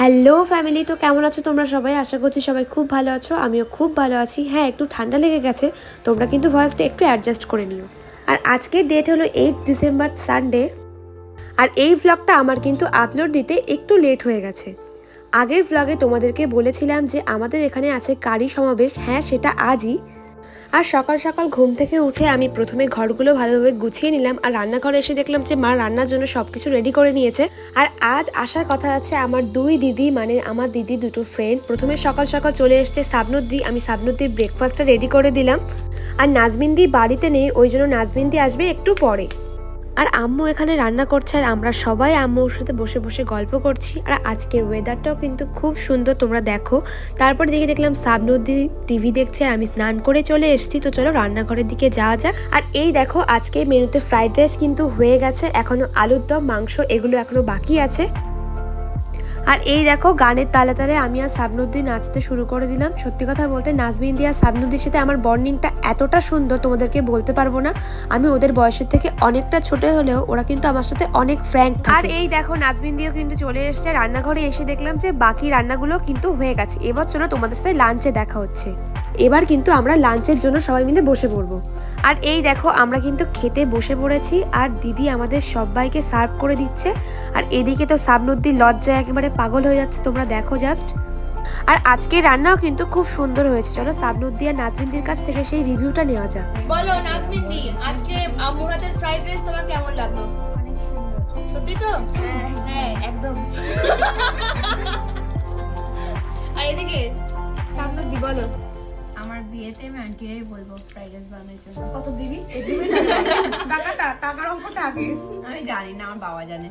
Hello family, তো কেমন আছো তোমরা সবাই? আশা করছি সবাই খুব ভালো আছো, আমিও খুব ভালো আছি। হ্যাঁ একটু ঠান্ডা লেগে গেছে, তোমরা কিন্তু ভয়েসটা একটু অ্যাডজাস্ট করে নিও। আর আজকের ডেট হলো এইট ডিসেম্বর সানডে আর এই ভ্লগটা আমার কিন্তু আপলোড দিতে একটু লেট হয়ে গেছে। আগের ভ্লগে তোমাদেরকে বলেছিলাম যে আমাদের এখানে আছে কারি সমাবেশ। হ্যাঁ সেটা আজই। আর সকাল সকাল ঘুম থেকে উঠে আমি প্রথমে ঘরগুলো ভালোভাবে গুছিয়ে নিলাম আর রান্নাঘরে এসে দেখলাম যে মা রান্নার জন্য সব কিছু রেডি করে নিয়েছে। আর আজ আসার কথা আছে আমার দুই দিদি মানে আমার দিদি দুটো ফ্রেন্ড প্রথমে সকাল সকাল চলে এসছে সাবনুদ্দি, আমি সাবনুদ্দির ব্রেকফাস্টটা রেডি করে দিলাম। আর নাজমিনদি বাড়িতে নেই, ওই জন্য নাজমিনদি আসবে একটু পরে। আর আম্মু এখানে রান্না করছে আর আমরা সবাই আম্মুর সাথে বসে বসে গল্প করছি। আর আজকের ওয়েদারটাও কিন্তু খুব সুন্দর, তোমরা দেখো। তারপর দিকে দেখলাম সাবনদী টিভি দেখছে আর আমি স্নান করে চলে এসেছি। তো চলো রান্নাঘরের দিকে যাওয়া যাক। আর এই দেখো আজকে মেনুতে ফ্রাইড রাইস কিন্তু হয়ে গেছে। এখনও আলুর দম, মাংস এগুলো এখনও বাকি আছে। আর এই দেখো গানের তালে তালে আমি আর সাবনুদ্দিন নাচতে শুরু করে দিলাম। সত্যি কথা বলতে নাজমিন দিয়া সাবনুদ্দির সাথে আমার বর্নিংটা এতটা সুন্দর তোমাদেরকে বলতে পারব না। আমি ওদের বয়সের থেকে অনেকটা ছোট হলেও ওরা কিন্তু আমার সাথে অনেক ফ্র্যাঙ্ক আর এই দেখো নাজমিন দিয়েও কিন্তু চলে এসছে। রান্নাঘরে এসে দেখলাম যে বাকি রান্নাগুলো কিন্তু হয়ে গেছে। এবার চলো তোমাদের সাথে লাঞ্চে দেখা হচ্ছে। এবার কিন্তু আমরা লাঞ্চের জন্য সবাই মিলে বসে পড়ব। আর এই দেখো আমরা কিন্তু খেতে বসে পড়েছি আর দিদি আমাদের সবাইকে সার্ভ করে দিচ্ছে। আর এদিকে তো সাবনুদ্দিন লজ্জায় একেবারে পাগল হয়ে যাচ্ছে তোমরা দেখো জাস্ট আর আজকে রান্নাও কিন্তু খুব সুন্দর হয়েছে। চলো সাবনুদ্দি আর নাজমিনদির কাছ থেকে সেই রিভিউটা নেওয়া যাক। বলো নাজমিন দি আজকে আম্মুর হাতের ফ্রাইড রাইস তোমার কেমন লাগল? সত্যি তো? হ্যাঁ একদম। আর এদিকে সামনে দি বলো। আমার বিয়েতে আমি আন্টিরাই বলব ফ্রাইড রাইস বানানোর জন্য। কত দিবি? টাকাটা টাকার অঙ্ক থাকে আমি জানি না আমার বাবা জানে।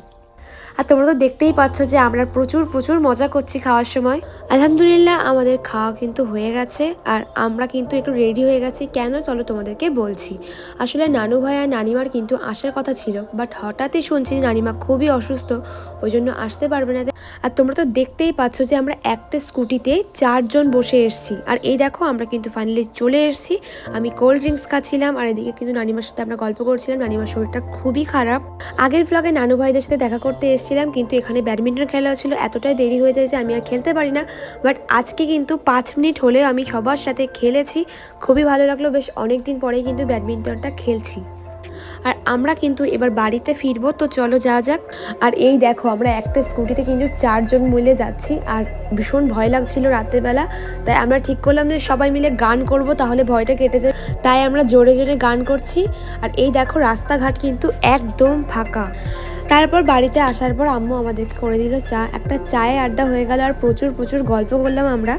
আর তোমরা তো দেখতেই পাচ্ছ যে আমরা প্রচুর প্রচুর মজা করছি খাওয়ার সময়। আলহামদুলিল্লাহ, আমাদের খাওয়া কিন্তু হয়ে গেছে, আর আমরা কিন্তু একটু রেডি হয়ে গেছি। কেন চলো তোমাদেরকে বলছি। আসলে নানু ভাই আর নানিমার কিন্তু আসার কথা ছিল বাট হঠাৎই শুনছি নানিমা খুবই অসুস্থ ওই জন্য আসতে পারবে না। আর তোমরা তো দেখতেই পাচ্ছ যে আমরা একটা স্কুটিতে চারজন বসে এসেছি। আর এই দেখো, আমরা কিন্তু ফাইনালি চলে এসেছি। আমি কোল্ড ড্রিঙ্কস খাচ্ছিলাম, আর এদিকে কিন্তু নানিমার সাথে আমরা গল্প করছিলাম। নানিমার শরীরটা খুবই খারাপ। আগের ভ্লগে নানু ভাইদের সাথে দেখা করতে এসেছিলাম, কিন্তু এখানে ব্যাডমিন্টন খেলা হচ্ছিল। এতটাই দেরি হয়ে যায় যে আমি আর খেলতে পারি না। বাট আজকে কিন্তু পাঁচ মিনিট হলেও আমি সবার সাথে খেলেছি। খুবই ভালো লাগল। বেশ অনেক দিন পরেই কিন্তু ব্যাডমিন্টনটা খেলছি। আর আমরা কিন্তু এবার বাড়িতে ফিরবো, তো চলো যাওয়া যাক। আর এই দেখো, আমরা একটা স্কুটিতে কিন্তু চারজন মিলে যাচ্ছি। আর ভীষণ ভয় লাগছিল রাত্রেবেলা। তাই আমরা ঠিক করলাম যে সবাই মিলে গান করব, তাহলে ভয়টা কেটে যায়। তাই আমরা জোরে জোরে গান করছি। আর এই দেখো, রাস্তাঘাট কিন্তু একদম ফাঁকা। তারপর বাড়িতে আসার পর আম্মু আমাদেরকে করে দিল চা। একটা চায়ে আড্ডা হয়ে গেল আর প্রচুর প্রচুর গল্প করলাম আমরা।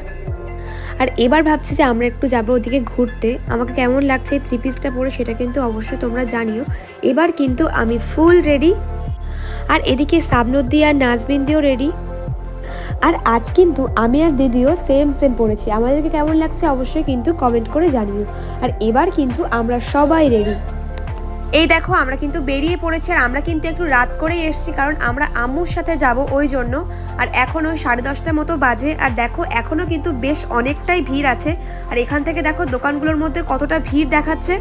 আর এবার ভাবছি যে আমরা একটু যাব ওদিকে ঘুরতে। আমাকে কেমন লাগছে এই থ্রি পিসটা পরে সেটা কিন্তু অবশ্যই তোমরা জানিও। এবার কিন্তু আমি ফুল রেডি আর এদিকে সাবনদ্দি আর নাজবিন দিও রেডি আর আজ কিন্তু আমি আর দিদিও সেম সেম পড়েছি। আমাদেরকে কেমন লাগছে অবশ্যই কিন্তু কমেন্ট করে জানিও। আর এবার কিন্তু আমরা সবাই রেডি এই দেখো, আমরা কিন্তু বেরিয়ে পড়েছি আর আমরা কিন্তু একটু রাত করে এসেছি কারণ আমরা আম্মুর সাথে যাব ওই জন্য। আর এখন ওই সাড়ে দশটা মতো বাজে আর দেখো এখনও কিন্তু বেশ অনেকটাই ভিড় আছে। আর এখান থেকে দেখো, দোকানগুলোর মধ্যে কতটা ভিড় দেখাচ্ছে।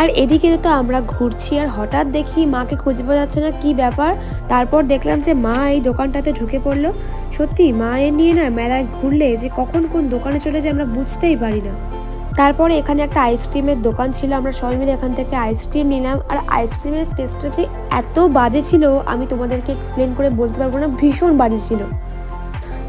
আর এদিকে তো আমরা ঘুরছি আর হঠাৎ দেখি মাকে খুঁজে পাওয়া যাচ্ছে না, কি ব্যাপার? তারপর দেখলাম যে মা এই দোকানটাতে ঢুকে পড়ল। সত্যি মা এ নিয়ে না মেলায় ঘুরলে যে কখন কোন দোকানে চলে যায় আমরা বুঝতেই পারি না। তারপরে এখানে একটা আইসক্রিমের দোকান ছিল, আমরা সবাই মিলে এখান থেকে আইসক্রিম নিলাম। আর আইসক্রিমের টেস্টটা যে এত বাজে ছিল, আমি তোমাদেরকে এক্সপ্লেন করে বলতে পারব না, ভীষণ বাজে ছিল।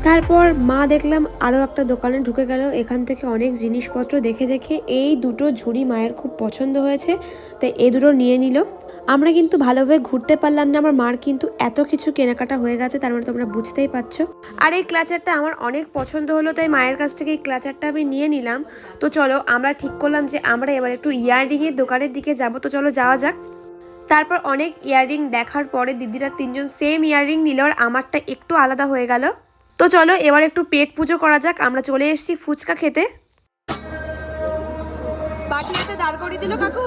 তারপর মা দেখলাম আরও একটা দোকানে ঢুকে গেল, এখান থেকে অনেক জিনিসপত্র দেখে দেখে এই দুটো ঝুড়ি মায়ের খুব পছন্দ হয়েছে, তাই এ দুটো নিয়ে নিল। আমরা কিন্তু ভালোভাবে ঘুরতে পারলাম না, আমার মার কিন্তু এত কিছু কেনাকাটা হয়ে গেছে, তার মানে তোমরা বুঝতেই পারছ। আর এই ক্লাচারটা আমার অনেক পছন্দ হলো, তাই মায়ের কাছ থেকে এই ক্লাচারটা আমি নিয়ে নিলাম। তো চলো, আমরা ঠিক করলাম যে আমরা এবার একটু ইয়াররিংয়ের দোকানের দিকে যাব, তো চলো যাওয়া যাক। তারপর অনেক ইয়াররিং দেখার পরে দিদিরা তিনজন সেম ইয়াররিং নিল, আর আমারটা একটু আলাদা হয়ে গেল। তো চলো, এবার একটু পেট পুজো করা যাক, আমরা চলে এসেছি ফুচকা খেতে। দাঁড় করিয়ে দিল কাকু।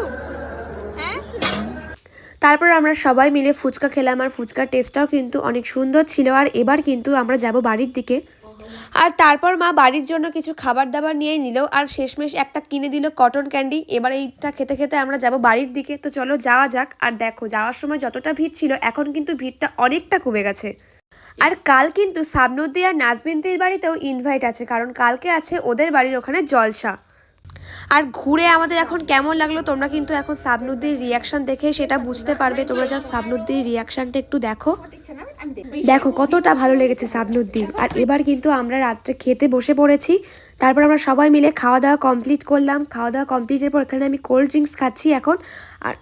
তারপর আমরা সবাই মিলে ফুচকা খেলাম, আর ফুচকার টেস্টটাও কিন্তু অনেক সুন্দর ছিল, আর এবার কিন্তু আমরা যাব বাড়ির দিকে। আর তারপর মা বাড়ির জন্য কিছু খাবার দাবার নিয়ে নিল, আর শেষমেশ একটা কিনে দিল কটন ক্যান্ডি এবার এইটা খেতে খেতে আমরা যাব বাড়ির দিকে। তো চলো যাওয়া যাক, আর দেখো যাওয়ার সময় যতটা ভিড় ছিল, এখন কিন্তু ভিড়টা অনেকটা কমে গেছে। আর কাল কিন্তু সাবনুদ্দি আর নাজবিনদের বাড়িতেও ইনভাইট আছে, কারণ কালকে আছে ওদের বাড়ির ওখানে জলসা। আর ঘুরে আমাদের এখন কেমন লাগল? তোমরা কিন্তু এখন সাবনুদ্দির রিয়াকশন দেখে সেটা বুঝতে পারবে। তোমরা যা সাবনুদ্দির রিয়াকশনটা একটু দেখো। দেখো কতটা ভালো লেগেছে সাবনুদ্দির আর এবার কিন্তু আমরা রাত্রে খেতে বসে পড়েছি। তারপর আমরা সবাই মিলে খাওয়া দাওয়া কমপ্লিট করলাম। খাওয়া দাওয়া কমপ্লিটের পর এখানে আমি কোল্ড ড্রিঙ্কস খাচ্ছি এখন। আর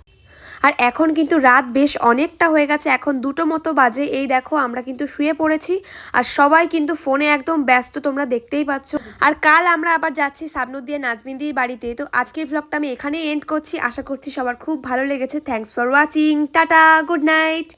আর এখন কিন্তু রাত বেশ অনেকটা হয়ে গেছে। এখন দুটো মতো বাজে। এই দেখো, আমরা কিন্তু শুয়ে পড়েছি আর সবাই কিন্তু ফোনে একদম ব্যস্ত, তোমরা দেখতেই পাচ্ছ। আর কাল আমরা আবার যাচ্ছি সাবনুদ্দিয়া নাজমিন্দির বাড়িতে। তো আজকের ব্লগটা আমি এখানেই এন্ড করছি। আশা করছি সবার খুব ভালো লেগেছে। Thanks for watching tata good night